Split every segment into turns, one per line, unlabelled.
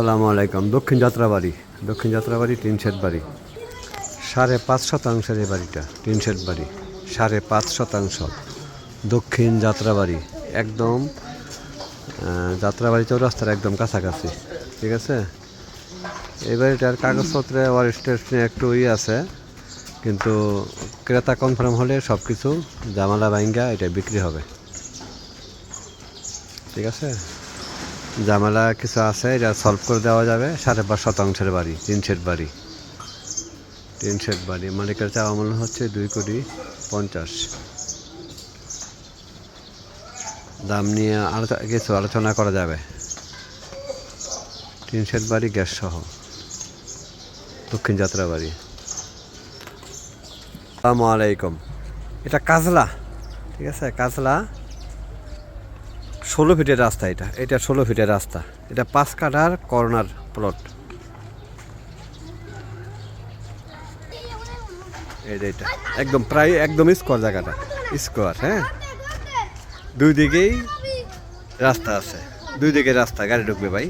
আসসালামু আলাইকুম। দক্ষিণ যাত্রাবাড়ি দক্ষিণ যাত্রাবাড়ি টিন শেড বাড়ি। সাড়ে পাঁচ শতাংশের এই বাড়িটা, টিন শেড বাড়ি। সাড়ে পাঁচ শতাংশ। দক্ষিণ যাত্রাবাড়ি একদম যাত্রাবাড়ি চৌরাস্তার একদম কাছাকাছি, ঠিক আছে? এই বাড়িটার কাগজপত্রে ওয়ার স্টেশনে একটু ই আছে, কিন্তু ক্রেতা কনফার্ম হলে সব কিছু জামালা বাইঙ্গা এটা বিক্রি হবে। ঠিক আছে? ঝামেলা কিছু আছে, এটা সলভ করে দেওয়া যাবে। সাড়ে পাঁচ শতাংশের বাড়ি তিন সেট বাড়ি। তিন সেট বাড়ি। মালিকের চাওয়া মূল্য হচ্ছে দুই কোটি পঞ্চাশ। দাম নিয়ে আলোচনা কিছু আলোচনা করা যাবে। তিন সেট বাড়ি গ্যাস সহ। দক্ষিণ যাত্রা বাড়ি। আসসালামু আলাইকুম। এটা কাজলা, ঠিক আছে? কাজলা ষোলো ফিটের রাস্তা এটা। এটা ষোলো ফিটের রাস্তা। এটা পাঁচ কাঠার কর্নার প্লট এই এটা। একদম প্রায় একদম স্কোয়ার জায়গাটা। স্কোয়ার হ্যাঁ? দুই দিকেই রাস্তা আছে। দুই দিকে রাস্তা, গাড়ি ঢুকবে ভাই।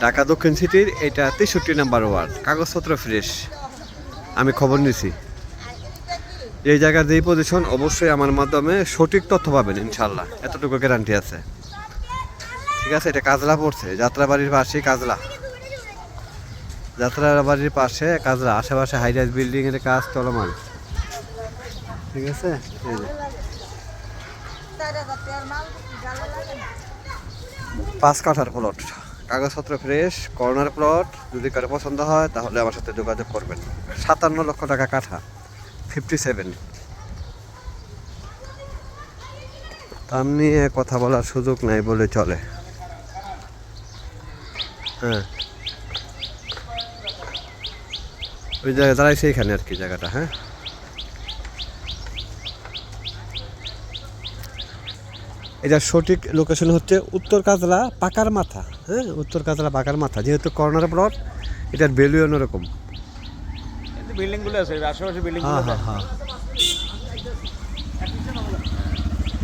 ঢাকা দক্ষিণ সিটির এটা তেষট্টি নাম্বার ওয়ার্ড। কাগজপত্র ফ্রেশ আমি খবর নিছি। এই জায়গার যেই পজিশন অবশ্যই আমার মাধ্যমে সঠিক তথ্য পাবেন ইনশাল্লাহ এতটুকু গ্যারান্টি আছে। ঠিক আছে, এটা কাজলা পড়ছে, যাত্রাবাড়ির পাশেই কাজলা। যাত্রাবাড়ির পাশে কাজলা, আশেপাশে হাই রাইজ বিল্ডিং এর কাজ চলমান। ঠিক আছে? পাঁচ কাঠার প্লট কাগজপত্র ফ্রেশ কর্নার প্লট যদি কারও পছন্দ হয়, তাহলে আমার সাথে যোগাযোগ করবেন। সাতান্ন লক্ষ টাকা কাঠা। ফিফটি সেভেন নিয়ে কথা বলার সুযোগ নাই বলে চলে। হ্যাঁ। ওই জায়গায় দাঁড়াই সেইখানে আর কি জায়গাটা হ্যাঁ। এটা সঠিক লোকেশন হচ্ছে উত্তর কাজলা পাকার মাথা হ্যাঁ উত্তর কাজলা পাকার মাথা যেহেতু কর্নার প্লট এটার ভ্যালু অন্যরকম।
বিল্ডিংগুলো আছে আশেপাশে বিল্ডিং
হ্যাঁ হ্যাঁ হ্যাঁ।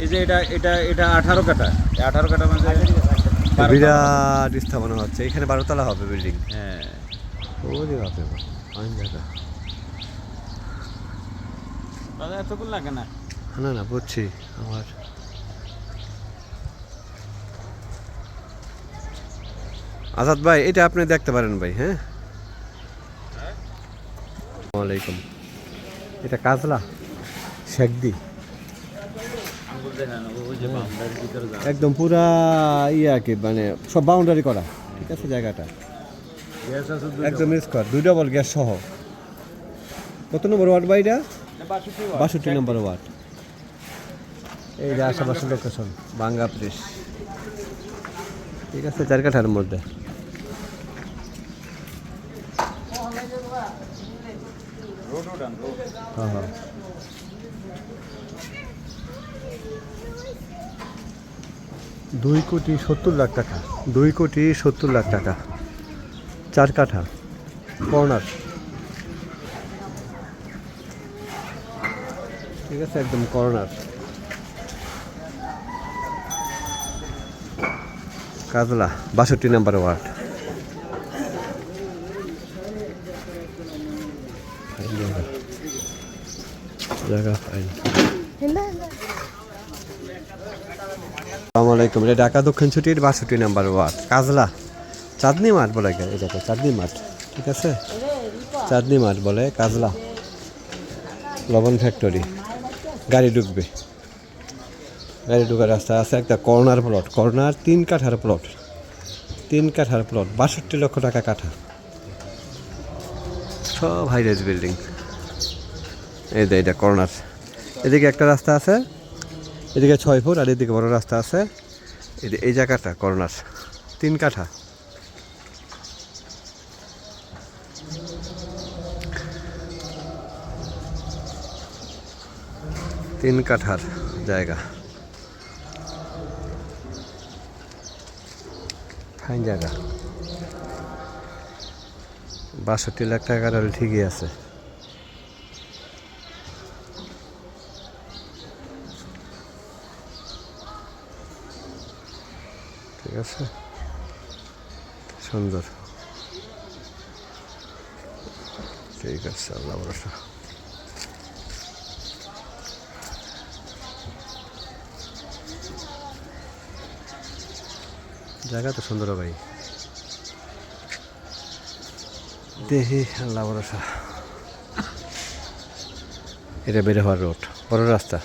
এই যে এটা এটা এটা আঠারো কাটা আঠারো কাটা মানে বারো-
বিরাট স্থাপনা হচ্ছে। এখানে বারোতলা হবে বিল্ডিং।
হ্যাঁ।
ওরে বাপরে বাপ জায়গা।
দাদা এতক্ষণ লাগে না?
না না বুঝছি আমার। আজাদ ভাই এটা আপনি দেখতে পারেন ভাই হ্যাঁ? ওয়ালাইকুম এটা কাজলা শেখদি একদম পুরা ইয়া কি মানে সব বাউন্ডারি করা। ঠিক আছে জায়গাটা? একদম স্কোয়ার দুই ডবল গ্যাস সহ। কত নম্বর ওয়ার্ড বাই এটা বাষট্টি নম্বর ওয়ার্ড। এই যে আশেপাশে লোকেশন বাঙ্গা প্রেস ঠিক আছে চার কাঠার মধ্যে। হ্যাঁ হ্যাঁ দুই কোটি সত্তর লাখ টাকা। দুই কোটি সত্তর লাখ টাকা। চার কাঠা। কর্নার। ঠিক আছে একদম কর্নার। কাজলা বাষট্টি নাম্বার ওয়ার্ড ফাইন জায়গা জায়গা ফাইন ঢাকা দক্ষিণ ছুটির বাষট্টি নাম্বার ওয়ার্ড, কাজলা। চাঁদনি মাঠ বলে এটাকে চাঁদনি মাঠ, ঠিক আছে? চাঁদনি মাঠ বলে কাজলা। লবণ ফ্যাক্টরি, গাড়ি ঢুকবে। গাড়ি ঢুকার রাস্তা আছে একটা কর্নার প্লট। কর্নার তিন কাঠার প্লট। তিন কাঠার প্লট, বাষট্টি লক্ষ টাকা কাঠা। সব হাইরাইজ বিল্ডিং এই যে এটা কর্নার। এদিকে একটা রাস্তা আছে, এদিকে ছয় ফুট আর এদিকে বড় রাস্তা আছে। এই জায়গাটা, কর্নার। তিন কাঠা। তিন কাঠার জায়গা। ফাইন জায়গা। বাষট্টি লাখ টাকার হলে ঠিকই আছে। ঠিক আছে? সুন্দর ঠিক আছে, আল্লাহ ভরসা। জায়গা তো সুন্দর ভাই। দেখি, আল্লাহ ভরসা। এটা বেড়ে হওয়ার রোড বড় রাস্তা।